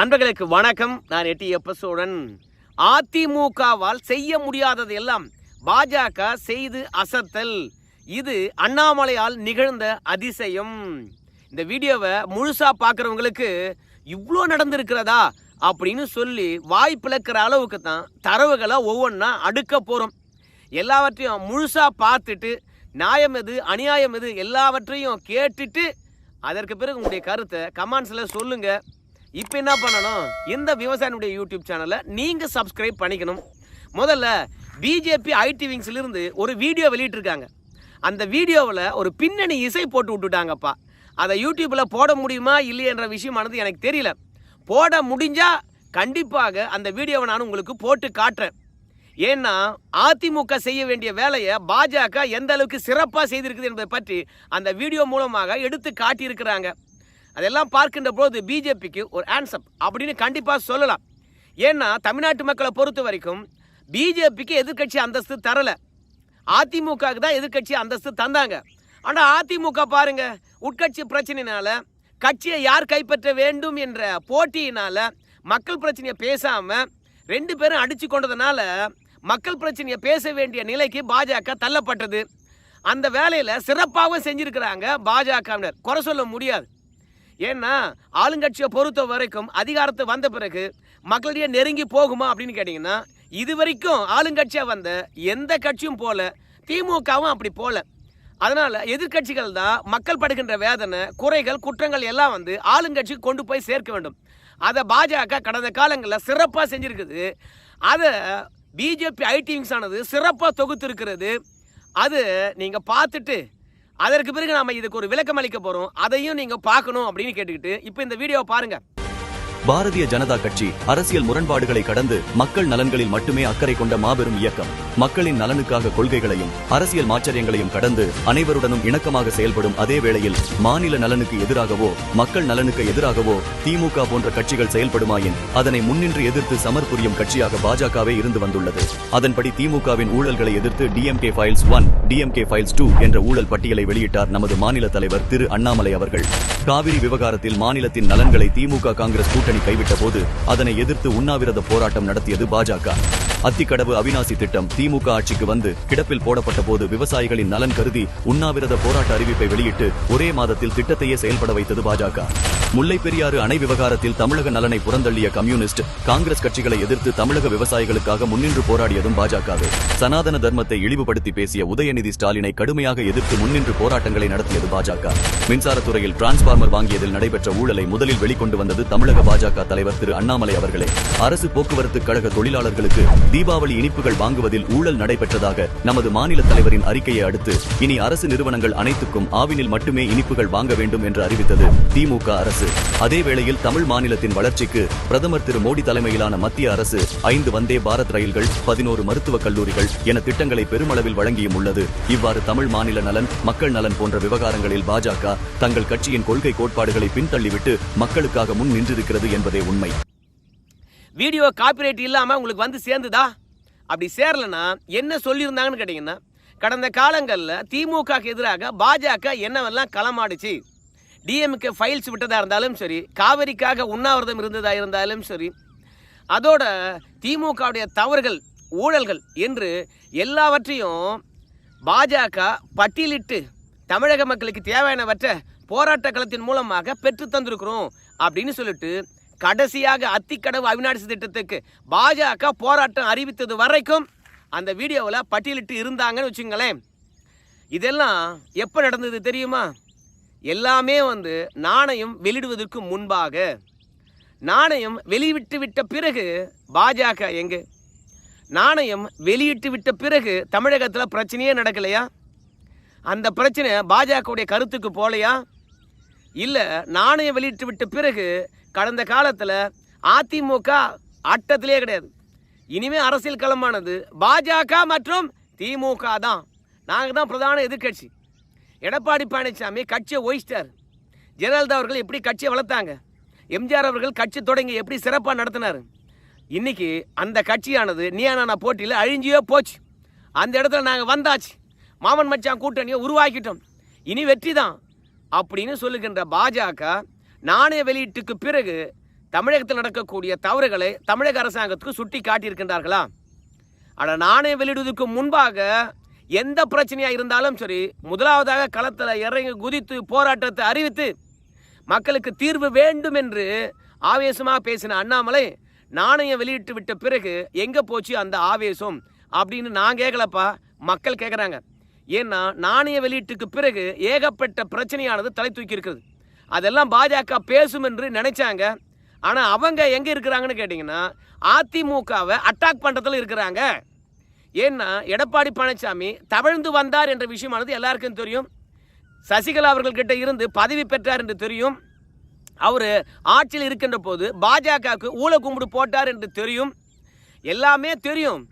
நண்பர்களுக்கு வணக்கம். நான் எட்டி எப்பசோடன் அதிமுகவால் செய்ய முடியாதது எல்லாம் பாஜக செய்து அசத்தல். இது அண்ணாமலையால் நிகழ்ந்த அதிசயம். இந்த வீடியோவை முழுசா பார்க்குறவங்களுக்கு இவ்வளோ நடந்திருக்கிறதா அப்படின்னு சொல்லி வாய் பிளக்கிற அளவுக்கு தான் தரவுகளை ஒவ்வொன்றா அடுக்க போகிறோம் எல்லாவற்றையும் முழுசாக பார்த்துட்டு நியாயம் எது அநியாயம் எது எல்லாவற்றையும் கேட்டுட்டு அதற்கு பிறகு உங்களுடைய கருத்தை கமெண்ட்ஸில் சொல்லுங்கள் இப்போ என்ன பண்ணணும்? இந்த விவசாயினுடைய யூடியூப் சேனலை நீங்கள் சப்ஸ்கிரைப் பண்ணிக்கணும். முதல்ல பிஜேபி ஐடி விங்ஸ்லேருந்து ஒரு வீடியோ வெளியிட்டிருக்காங்க. அந்த வீடியோவில் ஒரு பின்னணி இசை போட்டு விட்டுட்டாங்கப்பா. அதை யூடியூப்பில் போட முடியுமா இல்லையன்ற விஷயமானது எனக்கு தெரியல. போட முடிஞ்சால் கண்டிப்பாக அந்த வீடியோவை நான் உங்களுக்கு போட்டு காட்டுறேன். ஏன்னா அதிமுக செய்ய வேண்டிய வேலையை பாஜக எந்த அளவுக்கு சிறப்பாக செய்திருக்குது என்பதை பற்றி அந்த வீடியோ மூலமாக எடுத்து காட்டியிருக்கிறாங்க. அதெல்லாம் பார்க்கின்ற போது பிஜேபிக்கு ஒரு ஆன்சப் அப்படின்னு கண்டிப்பாக சொல்லலாம். ஏன்னா தமிழ்நாட்டு மக்களை பொறுத்த வரைக்கும் பிஜேபிக்கு எதிர்க்கட்சி அந்தஸ்து தரலை. அதிமுகவுக்கு தான் எதிர்க்கட்சி அந்தஸ்து தந்தாங்க. ஆனால் அதிமுக பாருங்க உட்கட்சி பிரச்சனையினால கட்சியை யார் கைப்பற்ற வேண்டும் என்ற போட்டியினால மக்கள் பிரச்சனையை பேசாமல் ரெண்டு பேரும் அடித்து கொண்டதுனால மக்கள் பிரச்சனையை பேச வேண்டிய நிலைக்கு பாஜக தள்ளப்பட்டது. அந்த வேலையில் சிறப்பாகவும் செஞ்சிருக்கிறாங்க பாஜகவினர். குறை சொல்ல முடியாது. ஏன்னா ஆளுங்கட்சியை பொறுத்த வரைக்கும் அதிகாரத்தை வந்த பிறகு மக்களிடையே நெருங்கி போகுமா அப்படின்னு கேட்டிங்கன்னா இது வரைக்கும் ஆளுங்கட்சியாக வந்த எந்த கட்சியும் போல திமுகவும் அப்படி போல. அதனால் எதிர்க்கட்சிகள் தான் மக்கள் படுகின்ற வேதனை குறைகள் குற்றங்கள் எல்லாம் வந்து ஆளுங்கட்சிக்கு கொண்டு போய் சேர்க்க வேண்டும். அதை பாஜக கடந்த காலங்களில் சிறப்பாக செஞ்சுருக்குது. அதை பிஜேபி ஐடி விங்ஸ் ஆனது சிறப்பாக தொகுத்து இருக்கிறது அது நீங்கள் பார்த்துட்டு அதற்கு பிறகு நாம இதுக்கு ஒரு விளக்கம் அளிக்க போறோம். அதையும் நீங்க பார்க்கணும் அப்படின்னு கேட்டுக்கிட்டு இப்போ இந்த வீடியோவை பாருங்க. பாரதிய ஜனதா கட்சி அரசியல் முரண்பாடுகளை கடந்து மக்கள் நலன்களில் மட்டுமே அக்கறை கொண்ட மாபெரும் இயக்கம். மக்களின் நலனுக்காக கொள்கைகளையும் அரசியல் மாச்சரியங்களையும் கடந்து அனைவருடனும் இணக்கமாக செயல்படும் அதே வேளையில் மாநில நலனுக்கு எதிராகவோ மக்கள் நலனுக்கு எதிராகவோ திமுக போன்ற கட்சிகள் செயல்படுமாயின் அதனை முன்னின்று எதிர்த்து சமர் புரியும் கட்சியாக பாஜகவே இருந்து வந்துள்ளது. அதன்படி திமுகவின் ஊழல்களை எதிர்த்து DMK files one DMK files two என்ற ஊழல் பட்டியலை வெளியிட்டார் நமது மாநில தலைவர் திரு அண்ணாமலை அவர்கள். காவிரி விவகாரத்தில் மாநிலத்தின் நலன்களை திமுக காங்கிரஸ் கூட்டணி கைவிட்ட போது அதனை எதிர்த்து உண்ணாவிரத போராட்டம் நடத்தியது பாஜக. அத்திக்கடவு அவிநாசி திட்டம் திமுக ஆட்சிக்கு வந்து கிடப்பில் போடப்பட்ட போது விவசாயிகளின் நலன் கருதி உண்ணாவிரத போராட்ட அறிவிப்பை வெளியிட்டு ஒரே மாதத்தில் திட்டத்தையே செயல்பட வைத்தது பாஜக. முல்லை பெரியாறு அணை விவகாரத்தில் தமிழக நலனை புறந்தள்ளிய கம்யூனிஸ்ட் காங்கிரஸ் கட்சிகளை எதிர்த்து தமிழக விவசாயிகளுக்காக முன்னின்று போராடியதும் பாஜகவே. சனாதன தர்மத்தை இழிவுபடுத்தி பேசிய உதயநிதி ஸ்டாலினை கடுமையாக எதிர்த்து முன்னின்று போராட்டங்களை நடத்தியது பாஜக. மின்சாரத்துறையில் டிரான்ஸ்பார்மர் வாங்கியதில் நடைபெற்ற ஊழலை முதலில் வெளிக்கொண்டு வந்தது தமிழக பாஜக தலைவர் திரு அண்ணாமலை அவர்களே. அரசு போக்குவரத்து கழக தொழிலாளர்களுக்கு தீபாவளி இனிப்புகள் வாங்குவதில் ஊழல் நடைபெற்றதாக நமது மாநில தலைவரின் அறிக்கையை அடுத்து இனி அரசு நிறுவனங்கள் அனைத்துக்கும் ஆவினில் மட்டுமே இனிப்புகள் வாங்க வேண்டும் என்று அறிவித்தது திமுக அரசு. அதே வேளையில் தமிழ் மாநிலத்தின் வளர்ச்சிக்கு பிரதமர் திரு மோடி தலைமையிலான மத்திய அரசு ஐந்து வந்தே பாரத் ரயில்கள் பதினோரு மருத்துவக் கல்லூரிகள் என திட்டங்களை பெருமளவில் வழங்கியும் உள்ளது. இவ்வாறு தமிழ் மாநில நலன் மக்கள் நலன் போன்ற விவகாரங்களில் பாஜக தங்கள் கட்சியின் கொள்கை கோட்பாடுகளை பின்தள்ளிவிட்டு மக்களுக்காக முன் நின்றிருக்கிறது என்பதே உண்மை. வீடியோ காப்பிரைட் இல்லாமல் உங்களுக்கு வந்து சேர்ந்துதா? அப்படி சேரலன்னா என்ன சொல்லியிருந்தாங்கன்னு கேட்டீங்கன்னா கடந்த காலங்களில் திமுகக்கு எதிராக பாஜக என்னவெல்லாம் களமாடுச்சு? டிஎம்கே ஃபைல்ஸ் விட்டதாக இருந்தாலும் சரி காவிரிக்காக உண்ணாவிரதம் இருந்ததாக இருந்தாலும் சரி அதோட திமுகவுடைய தவறுகள் ஊழல்கள் என்று எல்லாவற்றையும் பாஜக பட்டியலிட்டு தமிழக மக்களுக்கு தேவையானவற்றை போராட்ட களத்தின் மூலமாக பெற்று தந்திருக்கிறோம் அப்படின்னு சொல்லிட்டு கடைசியாக அத்திக்கடவு அவிநாசி திட்டத்துக்கு பாஜக போராட்டம் அறிவித்தது வரைக்கும் அந்த வீடியோவில் பட்டியலிட்டு இருந்தாங்கன்னு வச்சுங்களேன். இதெல்லாம் எப்போ நடந்தது தெரியுமா? எல்லாமே வந்து நாணயம் வெளியிடுவதற்கு முன்பாக. நாணயம் வெளியிட்டு விட்ட பிறகு பாஜக எங்கே? நாணயம் வெளியிட்டு விட்ட பிறகு தமிழகத்தில் பிரச்சனையே நடக்கலையா? அந்த பிரச்சனை பாஜகவுடைய கருத்துக்கு போலையா? இல்லை நாணயம் வெளியிட்டு விட்ட பிறகு கடந்த காலத்தில் அதிமுக ஆட்டத்திலே கிடையாது. இனிமே அரசியல் களமானது பாஜக மற்றும் திமுக தான். நாங்கள் தான் பிரதான எதிர்க்கட்சி. எடப்பாடி பழனிசாமி கட்சியை ஒயிச்சிட்டார் ஜெயலலிதா அவர்கள் எப்படி கட்சியை வளர்த்தாங்க? எம்ஜிஆர் அவர்கள் கட்சி தொடங்கி எப்படி சிறப்பாக நடத்தினார்? இன்னைக்கு அந்த கட்சியானது நீயா நானா போட்டியில் அழிஞ்சியோ போச்சு. அந்த இடத்துல நாங்கள் வந்தாச்சு. மாமன் மச்சான் கூட்டணியை உருவாக்கிட்டோம். இனி வெற்றி தான். அப்படின்னு சொல்லுகின்ற பாஜக நாணய வெளியீட்டுக்கு பிறகு தமிழகத்தில் நடக்கக்கூடிய தவறுகளை தமிழக அரசாங்கத்துக்கு சுட்டி காட்டியிருக்கின்றார்களா? ஆனால் நாணய வெளியிடுவதற்கு முன்பாக எந்த பிரச்சனையாக இருந்தாலும் சரி முதலாவதாக களத்தில் இறங்கி குதித்து போராட்டத்தை அறிவித்து மக்களுக்கு தீர்வு வேண்டும் என்று ஆவேசமாக பேசின அண்ணாமலை நாணயம் வெளியிட்டு விட்ட பிறகு எங்கே போச்சு அந்த ஆவேசம் அப்படின்னு நான் கேட்கலப்பா மக்கள் கேட்குறாங்க ஏன்னா நாணய வெளியீட்டுக்கு பிறகு ஏகப்பட்ட பிரச்சனையானது தலை தூக்கி இருக்குது அதெல்லாம் பாஜக பேசும் என்று நினைச்சாங்க. ஆனால் அவங்க எங்கே இருக்கிறாங்கன்னு கேட்டிங்கன்னா அதிமுகவை அட்டாக் பண்ணுறதுல இருக்கிறாங்க. ஏன்னா எடப்பாடி பழனிசாமி தவழ்ந்து வந்தார் என்ற விஷயமானது எல்லாருக்கும் தெரியும். சசிகலா அவர்கள்கிட்ட இருந்து பதவி பெற்றார் என்று தெரியும். அவர் ஆட்சியில் இருக்கின்ற போது பாஜகவுக்கு ஊழ கும்பிடு போட்டார் என்று தெரியும். எல்லாமே தெரியும்.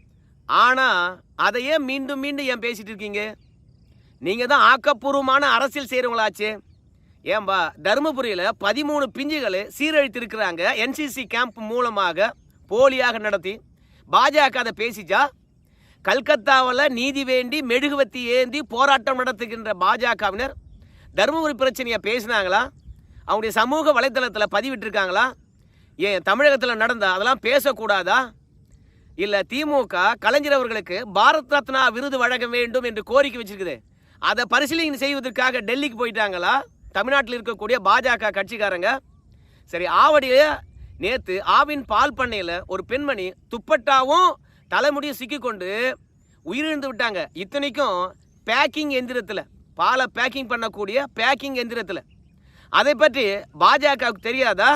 ஆனால் அதையே மீண்டும் மீண்டும் ஏன் பேசிகிட்டு இருக்கீங்க? நீங்கள் தான் ஆக்கப்பூர்வமான அரசியல் செய்கிறவங்களாச்சே ஏன்பா தருமபுரியில் பதிமூணு பிஞ்சுகளை சீரழித்திருக்கிறாங்க என்சிசி கேம்ப் மூலமாக போலியாக நடத்தி. பாஜக அதை பேசிச்சா? கல்கத்தாவில் நீதி வேண்டி மெழுகுவத்தி ஏந்தி போராட்டம் நடத்துகின்ற பாஜகவினர் தருமபுரி பிரச்சனையை பேசினாங்களா? அவங்களுடைய சமூக வலைத்தளத்தில் பதிவிட்டிருக்காங்களா? ஏன் தமிழகத்தில் நடந்தா? அதெல்லாம் பேசக்கூடாதா? இல்லை திமுக கலைஞர் அவர்களுக்கு பாரத் ரத்னா விருது வழங்க வேண்டும் என்று கோரிக்கை வச்சிருக்குது. அதை பரிசீலனை செய்வதற்காக டெல்லிக்கு போயிட்டாங்களா? தமிழ்நாட்டில் இருக்கக்கூடிய பாஜக கட்சிக்காரங்க. சரி ஆவடியில் நேற்று ஆவின் பால் பண்ணையில் ஒரு பெண்மணி துப்பட்டாவும் தலைமுடியும் சிக்கிக்கொண்டு உயிரிழந்து விட்டாங்க. இத்தனைக்கும் பேக்கிங் எந்திரத்தில் பாலை பேக்கிங் பண்ணக்கூடிய பேக்கிங் எந்திரத்தில். அதை பற்றி பாஜகவுக்கு தெரியாதா?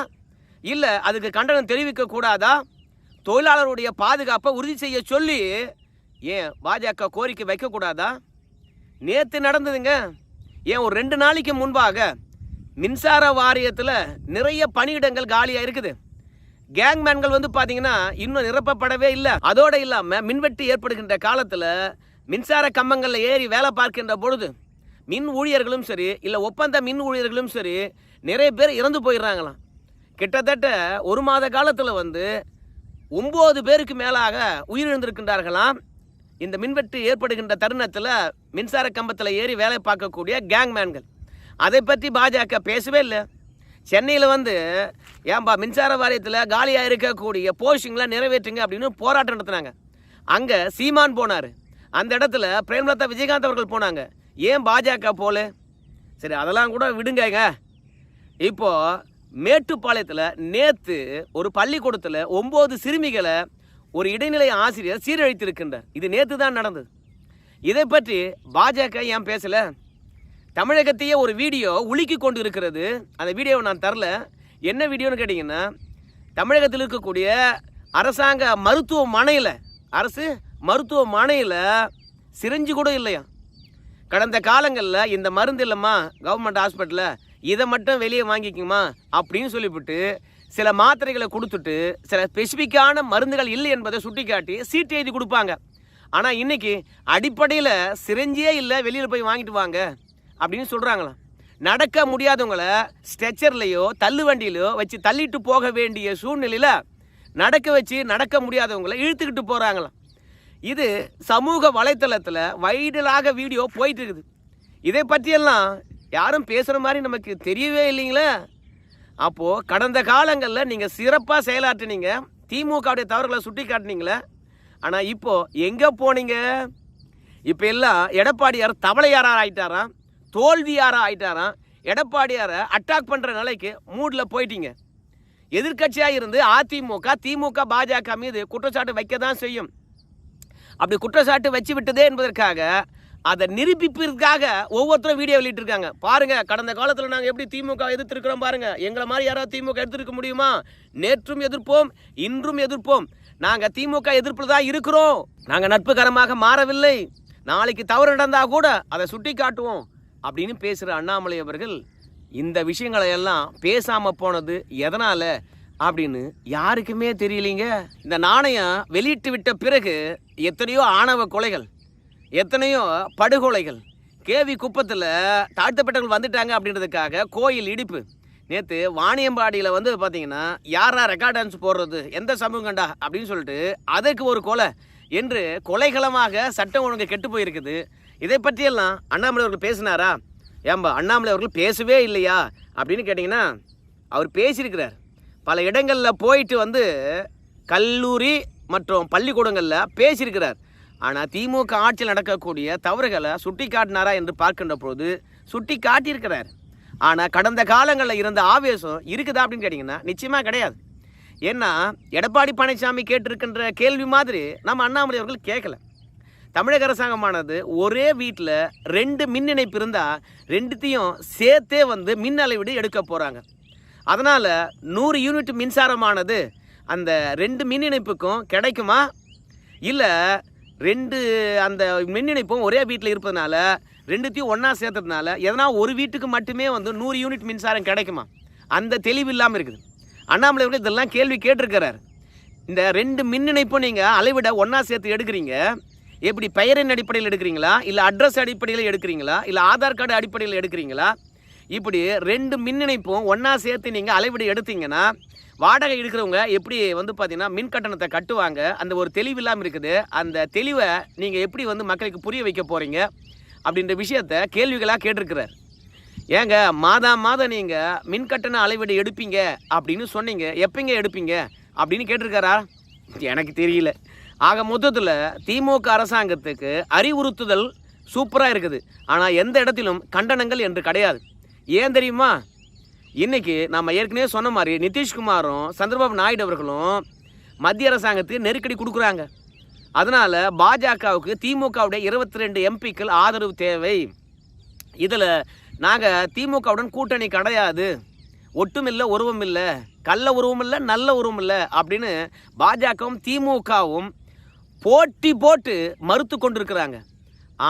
இல்லை அதுக்கு கண்டனம் தெரிவிக்க கூடாதா? தொழிலாளருடைய பாதுகாப்பை உறுதி செய்ய சொல்லி ஏன் பாஜக கோரிக்கை வைக்கக்கூடாதா? நேற்று நடந்ததுங்க. ஏன் ஒரு ரெண்டு நாளைக்கு முன்பாக மின்சார வாரியத்தில் நிறைய பணியிடங்கள் காலியாக இருக்குது. கேங்மேன்கள் வந்து பார்த்தீங்கன்னா இன்னும் நிரப்பப்படவே இல்லை. அதோடு இல்லாமல் மின்வெட்டு ஏற்படுகின்ற காலத்தில் மின்சார கம்பங்களில் ஏறி வேலை பார்க்கின்ற பொழுது மின் ஊழியர்களும் சரி இல்லை ஒப்பந்த மின் ஊழியர்களும் சரி நிறைய பேர் இறந்து போயிடுறாங்களாம். கிட்டத்தட்ட ஒரு மாத காலத்தில் வந்து ஒம்பது பேருக்கு மேலாக உயிரிழந்திருக்கின்றார்களாம். இந்த மின்வெட்டு ஏற்படுகின்ற தருணத்தில் மின்சார கம்பத்தில் ஏறி வேலை பார்க்கக்கூடிய கேங்மேன்கள் அதை பற்றி பாஜக பேசவே இல்லை. சென்னையில் வந்து ஏன்பா மின்சார வாரியத்தில் காலியாக இருக்கக்கூடிய போஸ்டிங்களை நிறைவேற்றுங்க அப்படின்னு போராட்டம் நடத்தினாங்க. அங்கே சீமான் போனார். அந்த இடத்துல பிரேம்லதா விஜயகாந்த் அவர்கள் போனாங்க. ஏன் பாஜக போல? சரி அதெல்லாம் கூட விடுங்கங்க. இப்போது மேட்டுப்பாளையத்தில் நேற்று ஒரு பள்ளிக்கூடத்தில் ஒம்பது சிறுமிகளை ஒரு இடைநிலை ஆசிரியர் சீரழித்திருக்கின்றார். இது நேற்று தான் நடந்தது. இதை பற்றி பாஜக ஏன் பேசலை? தமிழகத்தையே ஒரு வீடியோ உலுக்கி கொண்டு இருக்கிறது அந்த வீடியோவை நான் தரல. என்ன வீடியோன்னு கேட்டிங்கன்னா தமிழகத்தில் இருக்கக்கூடிய அரசாங்க மருத்துவமனையில் அரசு மருத்துவமனையில் சிரிஞ்சு கூட இல்லையா? கடந்த காலங்களில் இந்த மருந்து இல்லைம்மா கவர்மெண்ட் ஹாஸ்பிட்டலில் இதை மட்டும் வெளியே வாங்கிக்குமா அப்படின்னு சொல்லிவிட்டு சில மாத்திரைகளை கொடுத்துட்டு சில ஸ்பெசிஃபிக்கான மருந்துகள் இல்லை என்பதை சுட்டிக்காட்டி சீட்டு எழுதி கொடுப்பாங்க. ஆனால் இன்னைக்கு அடிப்படையில் சிரஞ்சியே இல்லை வெளியில் போய் வாங்கிட்டு வாங்க அப்படின்னு சொல்கிறாங்களாம் நடக்க முடியாதவங்களை ஸ்ட்ரெச்சர்லையோ தள்ளு வண்டியிலையோ வச்சு தள்ளிட்டு போக வேண்டிய சூழ்நிலையில் நடக்க வச்சு நடக்க முடியாதவங்களை இழுத்துக்கிட்டு போகிறாங்களாம் இது சமூக வலைத்தளத்தில் வைடலாக வீடியோ போயிட்டு இருக்குது இதை பற்றியெல்லாம் யாரும் பேசுகிற மாதிரி நமக்கு தெரியவே இல்லைங்களே. அப்போது கடந்த காலங்களில் நீங்கள் சிறப்பாக செயலாற்றினீங்க திமுகவுடைய தவறுகளை சுட்டி காட்டினீங்களே ஆனால் இப்போது எங்கே போனீங்க? இப்போ எல்லாம் எடப்பாடியார் தவளையாராக ஆகிட்டாராம் தோல்வியாராக ஆயிட்டாராம். எடப்பாடியாரை அட்டாக் பண்ணுற நிலைக்கு மூடில் போயிட்டீங்க. எதிர்க்கட்சியாக இருந்து அதிமுக திமுக பாஜக மீது குற்றச்சாட்டு வைக்க தான் செய்யும். அப்படி குற்றச்சாட்டு வச்சு விட்டதே என்பதற்காக அதை நிரூபிப்பதற்காக ஒவ்வொருத்தரும் வீடியோ வெளியிட்டிருக்காங்க. பாருங்க கடந்த காலத்தில் நாங்கள் எப்படி திமுக எதிர்த்திருக்கிறோம் பாருங்க. எங்களை மாதிரி யாராவது திமுக எடுத்திருக்க முடியுமா? நேற்றும் எதிர்ப்போம் இன்றும் எதிர்ப்போம். நாங்கள் திமுக எதிர்ப்பில் தான் இருக்கிறோம். நாங்கள் நட்புகரமாக மாறவில்லை. நாளைக்கு தவறு நடந்தா கூட அதை சுட்டி காட்டுவோம் அப்படின்னு பேசுகிற அண்ணாமலை அவர்கள் இந்த விஷயங்களை எல்லாம் பேசாமல் போனது எதனால் அப்படின்னு யாருக்குமே தெரியலீங்க. இந்த நாணயம் வெளியிட்டு விட்ட பிறகு எத்தனையோ ஆணவ கொலைகள் எத்தனையோ படுகொலைகள் கேவி குப்பத்தில் தாழ்த்தப்பட்டவர்கள் வந்துட்டாங்க அப்படின்றதுக்காக கோயில் இடிப்பு. நேற்று வாணியம்பாடியில் வந்து பார்த்தீங்கன்னா யாரா ரெக்கார்ட் டான்ஸ் போடுறது? எந்த சமூகண்டா அப்படின்னு சொல்லிட்டு அதுக்கு ஒரு கொலை. என்று கொலைகளமாக சட்டம் ஒழுங்கு கெட்டு போயிருக்குது. இதை பற்றியெல்லாம் அண்ணாமலை அவர்கள் பேசினாரா? ஏம்பா அண்ணாமலை அவர்கள் பேசவே இல்லையா? அப்படின்னு கேட்டிங்கன்னா அவர் பேசியிருக்கிறார். பல இடங்களில் போயிட்டு வந்து கல்லூரி மற்றும் பள்ளிக்கூடங்களில் பேசியிருக்கிறார். ஆனால் திமுக ஆட்சியில் நடக்கக்கூடிய தவறுகளை சுட்டி காட்டினாரா என்று பார்க்கின்ற பொழுது சுட்டி காட்டியிருக்கிறார் ஆனால் கடந்த காலங்களில் இருந்த ஆவேசம் இருக்குதா அப்படின்னு கேட்டிங்கன்னா நிச்சயமாக கிடையாது. ஏன்னா எடப்பாடி பழனிசாமி கேட்டிருக்கின்ற கேள்வி மாதிரி நம்ம அண்ணாமலை அவர்கள் கேட்கல. தமிழக அரசாங்கமானது ஒரே வீட்டில் ரெண்டு மின் இணைப்பு இருந்தால் ரெண்டுத்தையும் சேர்த்தே வந்து மின் அளவீடு எடுக்க போகிறாங்க அதனால் நூறு யூனிட் மின்சாரமானது அந்த ரெண்டு மின் இணைப்புக்கும் கிடைக்குமா? இல்லை ரெண்டு அந்த மின் இணைப்பும் ஒரே வீட்டில் இருப்பதனால ரெண்டுத்தையும் ஒன்றா சேர்த்ததுனால எதனா ஒரு வீட்டுக்கு மட்டுமே வந்து நூறு யூனிட் மின்சாரம் கிடைக்குமா? அந்த தெளிவு இல்லாமல் இருக்குது. அண்ணாமலை அவர்கள் இதெல்லாம் கேள்வி கேட்டிருக்கிறார். இந்த ரெண்டு மின் இணைப்பும் நீங்கள் அளவிட ஒன்றா சேர்த்து எடுக்கிறீங்க. எப்படி பெயரின் அடிப்படையில் எடுக்கிறீங்களா? இல்லை அட்ரஸ் அடிப்படையில் எடுக்கிறீங்களா? இல்லை ஆதார் கார்டு அடிப்படையில் எடுக்கிறீங்களா? இப்படி ரெண்டு மின் இணைப்பும் ஒன்றா சேர்த்து நீங்கள் அளவிட எடுத்தீங்கன்னா வாடகை எடுக்கிறவங்க எப்படி வந்து பார்த்தீங்கன்னா மின் கட்டணத்தை கட்டுவாங்க? அந்த ஒரு தெளிவு இல்லாமல் இருக்குது. அந்த தெளிவை நீங்கள் எப்படி வந்து மக்களுக்கு புரிய வைக்க போகிறீங்க அப்படின்ற விஷயத்த கேள்விகளாக கேட்டிருக்கிறார். ஏங்க மாதம் மாதம் நீங்கள் மின் கட்டண அளவீடு எடுப்பீங்க அப்படின்னு சொன்னீங்க. எப்பங்க எடுப்பீங்க அப்படின்னு கேட்டிருக்காரா? எனக்கு தெரியல. ஆக மொத்தத்தில் திமுக அரசாங்கத்துக்கு அறிவுறுத்துதல் சூப்பராக இருக்குது. ஆனால் எந்த இடத்திலும் கண்டனங்கள் என்று கிடையாது. ஏன் தெரியுமா? இன்றைக்கி நம்ம ஏற்கனவே சொன்ன மாதிரி நிதிஷ்குமாரும் சந்திரபாபு நாயுடு அவர்களும் மத்திய அரசாங்கத்துக்கு நெருக்கடி கொடுக்குறாங்க. அதனால் பாஜகவுக்கு திமுகவுடைய இருபத்தி ரெண்டு எம்பிக்கள் ஆதரவு தேவை. இதில் நாங்கள் திமுகவுடன் கூட்டணி கிடையாது. ஒட்டும் இல்லை உருவம் இல்லை கள்ள உருவம் இல்லை நல்ல உருவம் இல்லை அப்படின்னு பாஜகவும் திமுகவும் போட்டி போட்டு மறுத்து கொண்டிருக்கிறாங்க.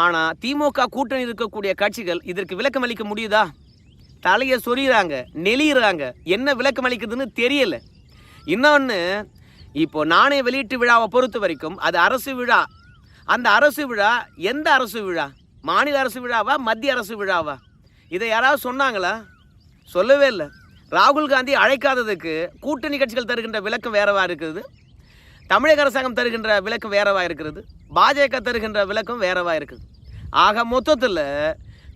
ஆனால் திமுக கூட்டணி இருக்கக்கூடிய கட்சிகள் இதற்கு விளக்கம் அளிக்க முடியுதா? தலையை சொறிகிறாங்க நெளிகிறாங்க என்ன விளக்கம் அளிக்குதுன்னு தெரியல. இன்னொன்று இப்போ நாணய வெளியீட்டு விழாவை பொறுத்த வரைக்கும் அது அரசு விழா. அந்த அரசு விழா எந்த அரசு விழா? மாநில அரசு விழாவா மத்திய அரசு விழாவா? இதை யாராவது சொன்னாங்களா? சொல்லவே இல்லை. ராகுல் காந்தி அழைக்காததுக்கு கூட்டணி கட்சிகள் தருகின்ற விளக்கம் வேறவா இருக்கிறது? தமிழக அரசாங்கம் தருகின்ற விளக்கம் வேறவா இருக்கிறது? பாஜக தருகின்ற விளக்கம் வேறவா இருக்குது? ஆக மொத்தத்தில்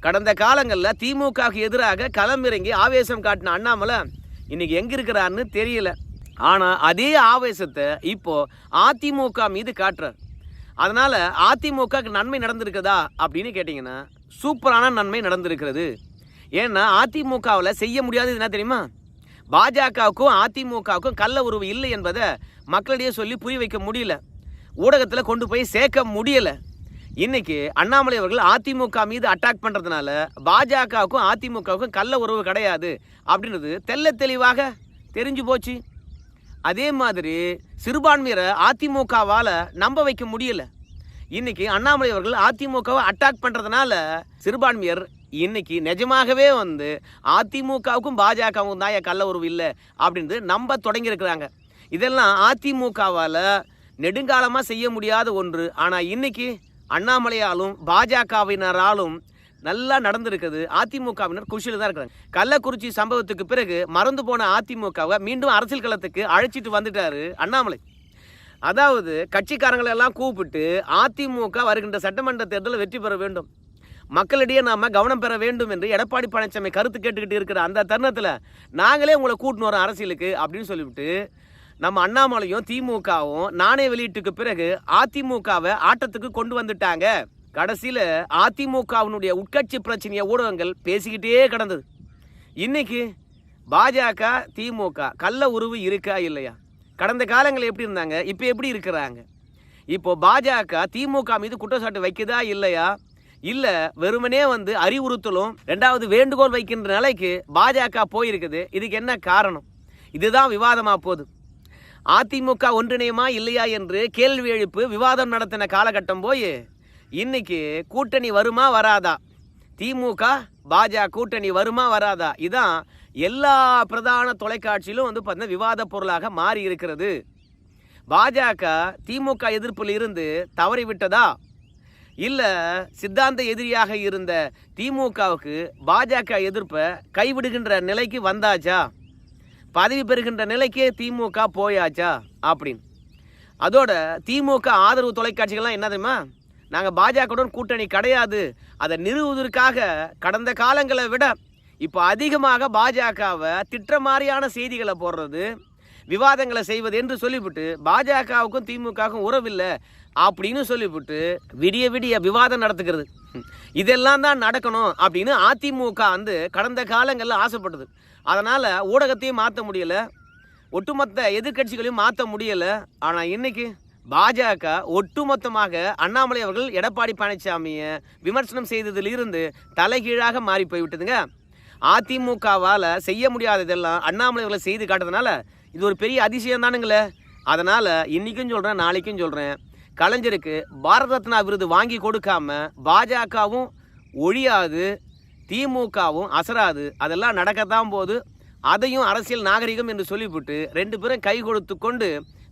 கடந்த காலங்களில் திமுகவுக்கு எதிராக களமிறங்கி ஆவேசம் காட்டின அண்ணாமலை இன்றைக்கி எங்கே இருக்கிறாருன்னு தெரியல. ஆனால் அதே ஆவேசத்தை இப்போ அதிமுக மீது காட்டுறார். அதனால் அதிமுகவுக்கு நன்மை நடந்திருக்குதா அப்படின்னு கேட்டிங்கன்னா சூப்பரான நன்மை நடந்திருக்கிறது. ஏன்னா அதிமுகவில் செய்ய முடியாதது என்ன தெரியுமா? பாஜகவுக்கும் அதிமுகவுக்கும் கள்ள உறவு இல்லை என்பதை மக்களிடையே சொல்லி புரிய வைக்க முடியல. ஊடகத்தில் கொண்டு போய் சேர்க்க முடியல. இன்னைக்கு அண்ணாமலை அவர்கள் அதிமுக மீது அட்டாக் பண்ணுறதுனால பாஜகவுக்கும் அதிமுகவுக்கும் கள்ள உறவு கிடையாது அப்படின்றது தெல்ல தெளிவாக தெரிஞ்சு போச்சு. அதே மாதிரி சிறுபான்மையரை அதிமுகவால் நம்ப வைக்க முடியல. இன்னைக்கு அண்ணாமலை அவர்கள் அதிமுகவை அட்டாக் பண்ணுறதுனால சிறுபான்மையர் இன்னைக்கு நிஜமாகவே வந்து அதிமுகவுக்கும் பாஜகவுக்கும் தான் என் கள்ள உறவு இல்லை அப்படின்னு நம்ப தொடங்கியிருக்கிறாங்க இதெல்லாம் அதிமுகவால் நெடுங்காலமாக செய்ய முடியாத ஒன்று. ஆனால் இன்னைக்கு அண்ணாமலையாலும் பாஜகவினராலும் நல்லா நடந்திருக்குது. அதிமுகவினர் குஷியில் தான் இருக்கிறாங்க கள்ளக்குறிச்சி சம்பவத்துக்கு பிறகு மறந்து போன அதிமுகவை மீண்டும் அரசியல் களத்துக்கு அழைச்சிட்டு வந்துட்டாரு அண்ணாமலை. அதாவது கட்சிக்காரங்களை எல்லாம் கூப்பிட்டு அதிமுக வருகின்ற சட்டமன்ற தேர்தலில் வெற்றி பெற வேண்டும். மக்களிடையே நாம கவனம் பெற வேண்டும் என்று எடப்பாடி பழனிசாமி கருத்து கேட்டுக்கிட்டு இருக்கிற அந்த தருணத்தில் நாங்களே உங்களை கூட்டின்னு வரோம் அரசியலுக்கு அப்படின்னு சொல்லிவிட்டு நம்ம அண்ணாமலையும் திமுகவும் நாணய வெளியீட்டுக்கு பிறகு அதிமுகவை ஆட்டத்துக்கு கொண்டு வந்துட்டாங்க. கடைசியில் அதிமுகவினுடைய உட்கட்சி பிரச்சனையை ஊடகங்கள் பேசிக்கிட்டே கிடந்தது. இன்னைக்கு பாஜக திமுக கள்ள உருவு இருக்கா இல்லையா? கடந்த காலங்களில் எப்படி இருந்தாங்க? இப்போ எப்படி இருக்கிறாங்க? இப்போ பாஜக திமுக மீது குற்றச்சாட்டு வைக்குதா இல்லையா? இல்லை வெறுமனே வந்து அறிவுறுத்தலும் ரெண்டாவது வேண்டுகோள் வைக்கின்ற நிலைக்கு பாஜக போயிருக்குது. இதுக்கு என்ன காரணம்? இதுதான் விவாதமாக போகுது. அதிமுக ஒன்றிணையமா இல்லையா என்று கேள்வி எழுப்பு விவாதம் நடத்தின காலகட்டம் போய் இன்னைக்கு கூட்டணி வருமா வராதா? திமுக பாஜக கூட்டணி வருமா வராதா? இதான் எல்லா பிரதான தொலைக்காட்சியிலும் வந்து பார்த்தீங்கன்னா விவாத பொருளாக மாறி இருக்கிறது. பாஜக திமுக எதிர்ப்பில் இருந்து தவறிவிட்டதா இல்லை சித்தாந்த எதிரியாக இருந்த திமுகவுக்கு பாஜக எதிர்ப்பை கைவிடுகின்ற நிலைக்கு வந்தாச்சா? பதவி பெறுகின்ற நிலைக்கே திமுக போயாச்சா? அப்படின்னு. அதோட திமுக ஆதரவு தொலைக்காட்சிகள்லாம் என்ன தெரியுமா? நாங்கள் பாஜகவுடன் கூட்டணி கிடையாது. அதை நிறுவுவதற்காக கடந்த காலங்களை விட இப்போ அதிகமாக பாஜகவை திட்டுற மாதிரியான செய்திகளை போடுறது விவாதங்களை செய்வது என்று சொல்லிவிட்டு பாஜகவுக்கும் திமுகவுக்கும் உறவில்லை அப்படின்னு சொல்லிவிட்டு விடிய விடிய விவாதம் நடத்துக்கிறது இதெல்லாம் தான் நடக்கணும் அப்படின்னு அதிமுக வந்து கடந்த காலங்களில் ஆசைப்பட்டது. அதனால் ஊடகத்தையும் மாற்ற முடியலை. ஒட்டுமொத்த எதிர்க்கட்சிகளையும் மாற்ற முடியலை. ஆனால் இன்றைக்கி பாஜக ஒட்டுமொத்தமாக அண்ணாமலை அவர்கள் எடப்பாடி பழனிசாமியை விமர்சனம் செய்ததிலிருந்து தலைகீழாக மாறி போய்விட்டதுங்க. அதிமுகவால் செய்ய முடியாததெல்லாம் அண்ணாமலை அவர்களை செய்து காட்டுறதுனால இது ஒரு பெரிய அதிசயம் தானுங்களே. அதனால் இன்றைக்கும் சொல்கிறேன் நாளைக்கும் சொல்கிறேன் கலைஞருக்கு பாரத ரத்னா விருது வாங்கி கொடுக்காம பாஜகவும் ஒழியாது திமுகவும் அசராது அதெல்லாம் நடக்கத்தான் போது அதையும் அரசியல் நாகரிகம் என்று சொல்லிவிட்டு ரெண்டு பேரும் கை கொடுத்து கொண்டு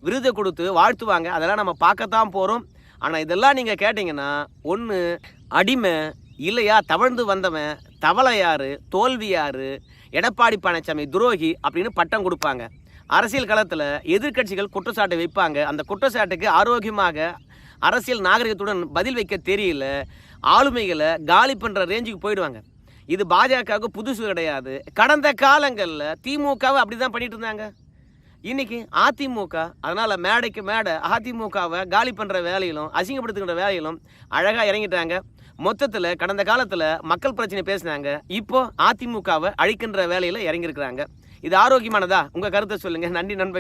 விருதை கொடுத்து வாழ்த்துவாங்க. அதெல்லாம் நம்ம பார்க்கத்தான் போகிறோம் ஆனால் இதெல்லாம் நீங்கள் கேட்டிங்கன்னா ஒன்று அடிமை இல்லையா தவழ்ந்து வந்தவன் தவளையாறு தோல்வியாறு எடப்பாடி பழனிசாமி துரோகி அப்படின்னு பட்டம் கொடுப்பாங்க. அரசியல் களத்தில் எதிர்க்கட்சிகள் குற்றச்சாட்டு வைப்பாங்க. அந்த குற்றச்சாட்டுக்கு ஆரோக்கியமாக அரசியல் நாகரிகத்துடன் பதில் வைக்க தெரியல. ஆளுமைகளை காலி பண்ணுற ரேஞ்சுக்கு போயிடுவாங்க. இது பாஜகவுக்கு புதுசு கிடையாது. கடந்த காலங்களில் திமுகவை அப்படி தான் பண்ணிட்டு இருந்தாங்க. இன்னைக்கு அதிமுக அதனால் மேடைக்கு மேடை அதிமுகவை காலி பண்ணுற வேலையிலும் அசிங்கப்படுத்துகிற வேலையிலும் அழகாக இறங்கிட்டாங்க. மொத்தத்தில் கடந்த காலத்தில் மக்கள் பிரச்சனை பேசினாங்க. இப்போ அதிமுகவை அழிக்கின்ற வேலையில் இறங்கியிருக்கிறாங்க. இது ஆரோக்கியமானதா? உங்கள் கருத்தை சொல்லுங்கள் நன்றி நண்பர்கள்.